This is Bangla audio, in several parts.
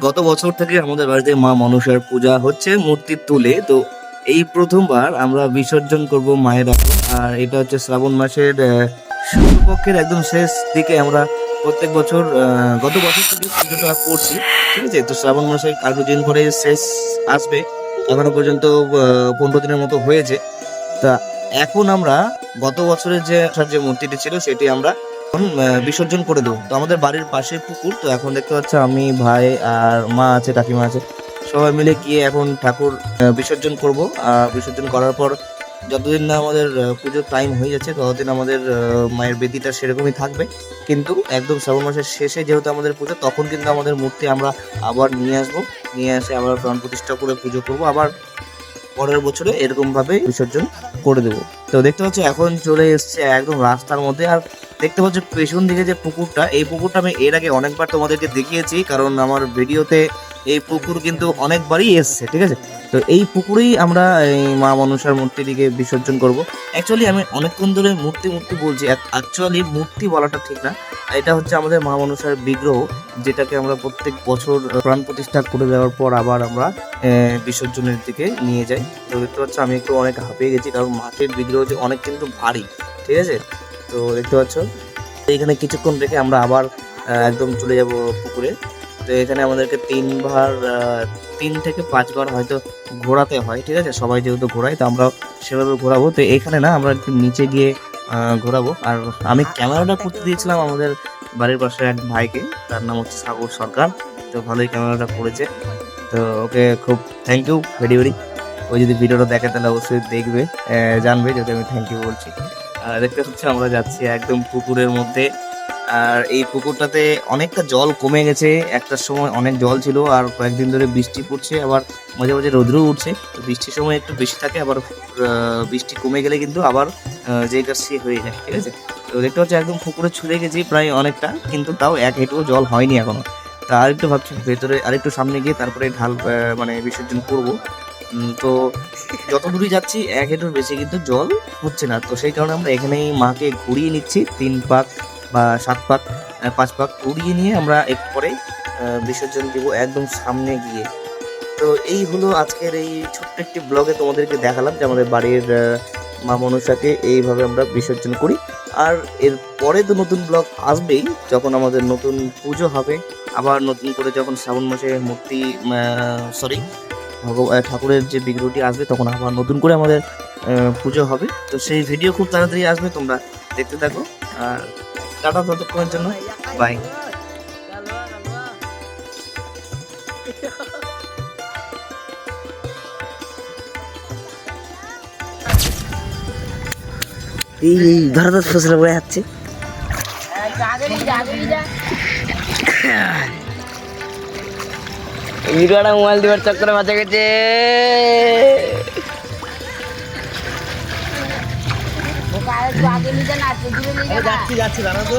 গত বছর থেকে আমাদের বাড়িতে মা মনসার পূজা হচ্ছে মূর্তি তুলে। তো এই প্রথমবার আমরা বিসর্জন করব মায়ের এখন আর এটা হচ্ছে শ্রাবণ মাসের আহ, শুক্লপক্ষের একদম শেষ দিকে আমরা প্রত্যেক বছর গত বছর থেকে পুজোটা করছি ঠিক আছে? তো শ্রাবণ মাসে আর দিন পরে শেষ আসবে। এখনও পর্যন্ত পনেরো দিনের মতো হয়েছে। তা এখন আমরা গত বছরের যে মূর্তিটি ছিল সেটি আমরা এখন বিসর্জন করে দেবো। তো আমাদের বাড়ির পাশে পুকুর, তো এখন দেখতে পাচ্ছ আমি, ভাই আর মা আছে, কাকিমা আছে। সবাই মিলে গিয়ে এখন ঠাকুর বিসর্জন করব। আর বিসর্জন করার পর যতদিন না আমাদের পুজোর টাইম হয়ে যাচ্ছে, ততদিন আমাদের মায়ের বেদিটা সেরকমই থাকবে। কিন্তু একদম শ্রাবণ মাসের শেষে যেহেতু আমাদের পুজো, তখন কিন্তু আমাদের মূর্তি আমরা আবার নিয়ে আসব। নিয়ে এসে আবার প্রাণ প্রতিষ্ঠা করে পুজো করব। আবার পরের বছরে এরকমভাবে বিসর্জন করে দেবো। তো দেখতে পাচ্ছ, এখন চলে এসছে একদম রাস্তার মধ্যে। আর দেখতে পাচ্ছ পেছন দিকে যে পুকুরটা, এই পুকুরটা আমি এর আগে অনেকবার তোমাদেরকে দেখিয়েছি, কারণ আমার ভিডিওতে এই পুকুর কিন্তু অনেকবারই এসছে, ঠিক আছে? তো এই পুকুরেই আমরা এই মা মনসার মূর্তিটিকে বিসর্জন করব। অ্যাকচুয়ালি আমি অনেকক্ষণ ধরে মূর্তি মূর্তি বলছি অ্যাকচুয়ালি মূর্তি বলাটা ঠিক না। এটা হচ্ছে আমাদের মা মনসার বিগ্রহ, যেটাকে আমরা প্রত্যেক বছর প্রাণ প্রতিষ্ঠা করে দেওয়ার পর আবার আমরা বিসর্জনের দিকে নিয়ে যাই। তো দেখতে পাচ্ছ, আমি একটু অনেক হাঁপিয়ে গেছি, কারণ মাটির বিগ্রহ যে অনেক কিন্তু ভারী, ঠিক আছে? তো দেখতে পাচ্ছ? তো এখানে কিছুক্ষণ রেখে আমরা আবার একদম চলে যাব পুকুরে। তো এখানে আমাদেরকে তিনবার তিন থেকে পাঁচবার হয়তো ঘোরাতে হয়, ঠিক আছে? সবাই যেহেতু ঘোরাই তো আমরা সেভাবে ঘোরাবো। তো এখানে না, আমরা একটু নিচে গিয়ে ঘোরাবো। আর আমি ক্যামেরাটা করতে দিয়েছিলাম আমাদের বাড়ির পাশে এক ভাইকে। তার নাম হচ্ছে সাগর সরকার। তো ভালোই ক্যামেরাটা করেছে। তো ওকে খুব থ্যাংক ইউ ভেরি ভেরি ও যদি ভিডিওটা দেখে, তাহলে অবশ্যই দেখবে জানবে যদি আমি থ্যাংক ইউ বলছি। দেখতে হচ্ছে আমরা যাচ্ছি একদম পুকুরের মধ্যে। আর এই পুকুরটাতে অনেকটা জল কমে গেছে। একটা সময় অনেক জল ছিল, আর কয়েকদিন ধরে বৃষ্টি পড়ছে, আবার মাঝে মাঝে রোদ্রও উঠছে। তো বৃষ্টির সময় একটু বেশি থাকে, আবার বৃষ্টি কমে গেলে কিন্তু আবার যে কাজ সে হয়ে যায়, ঠিক আছে? তো দেখতে পাচ্ছি একদম পুকুরে ছুঁড়ে গেছি প্রায় অনেকটা, কিন্তু তাও এক হেঁটুও জল হয়নি এখনও। তা আরেকটু ভাবছি, ভেতরে আরেকটু সামনে গিয়ে তারপরে ঢাল মানে বিসর্জন করব। তো যত দূরই যাচ্ছি, এক হেঁটুর বেশি কিন্তু জল হচ্ছে না। তো সেই কারণে আমরা এখানেই মাকে ঘুরিয়ে নিচ্ছি। তিন পাক বা সাত পাক পাঁচ পাক ঘুরিয়ে নিয়ে আমরা একটু পরে বিসর্জন দিব একদম সামনে গিয়ে। তো এই হলো আজকের এই ছোট্ট একটি ব্লগে তোমাদেরকে দেখালাম যে আমাদের বাড়ির মা মনসাকে এইভাবে আমরা বিসর্জন করি। আর এর পরে তো নতুন ব্লগ আসবেই, যখন আমাদের নতুন পুজো হবে। আবার নতুন করে যখন শ্রাবণ মাসে মূর্তি সরি ভগবান ঠাকুরের যে বিগ্রহটি আসবে তখন আবার নতুন করে আমাদের আহ, পুজো হবে। তো সেই ভিডিও খুব তাড়াতাড়ি আসবে তোমরা দেখতে থাকো। আর টাটা ততক্ষণের জন্য। বাই এই এই ধরা ধর ফসল পড়ে যাচ্ছে। ভিডিওটা মোবাইল দিবার চক্করে বাঁচা গেছে। যাচ্ছি যাচ্ছি দাঁড়া তো।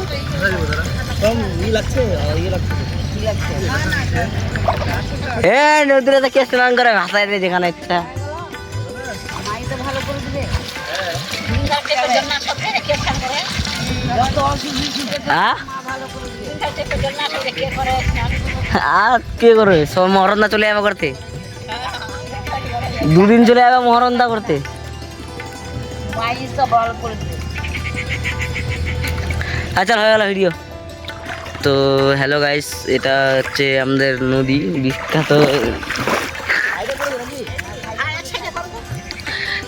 কম ই লাগছে ইয়ে লাগছে। এ নদীরে তো কে স্নান করে ভাসাই দে যেখানে ইচ্ছা হ্যাঁ? আর কে করবে সব মহরন্দা চলে যাবে করতে? দুদিন চলে যাবে মহরন্দা করতে? আচ্ছা হয়ে গেল ভিডিও তো হ্যালো গাইস এটা হচ্ছে আমাদের নদী, বিখ্যাত।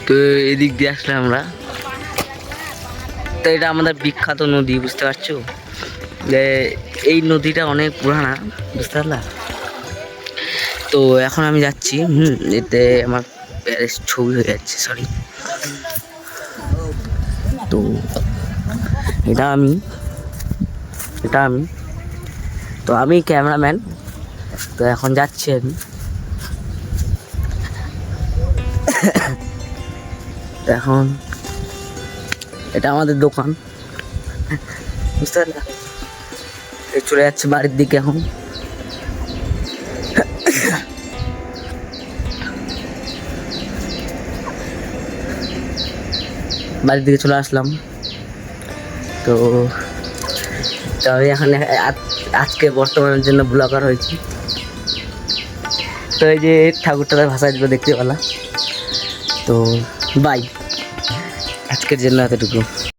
তো, এদিক দিয়ে আসলে আমরা। তো, এটা আমাদের বিখ্যাত নদী, বুঝতে পারছ? যে এই নদীটা অনেক পুরানা, বুঝতে পারলা? তো এখন আমি যাচ্ছি, হুম, এতে আমার প্যারেস ছবি হয়ে যাচ্ছে সরি তো এটা আমি এটা আমি। তো আমি ক্যামেরাম্যান, তো এখন যাচ্ছি আমি। এখন এটা আমাদের দোকান। বুঝতে পারলা? এই চলে যাচ্ছে বাড়ির দিকে এখন। বাড়ির দিকে চলে আসলাম। তো তো আমি এখানে আজ- আজকে বর্তমানের জন্য ব্লগার হয়েছি। তো এই যে ঠাকুরটা ভাষায় দিল দেখতে পেলাম তো বাই। আজকের জন্য এতটুকু।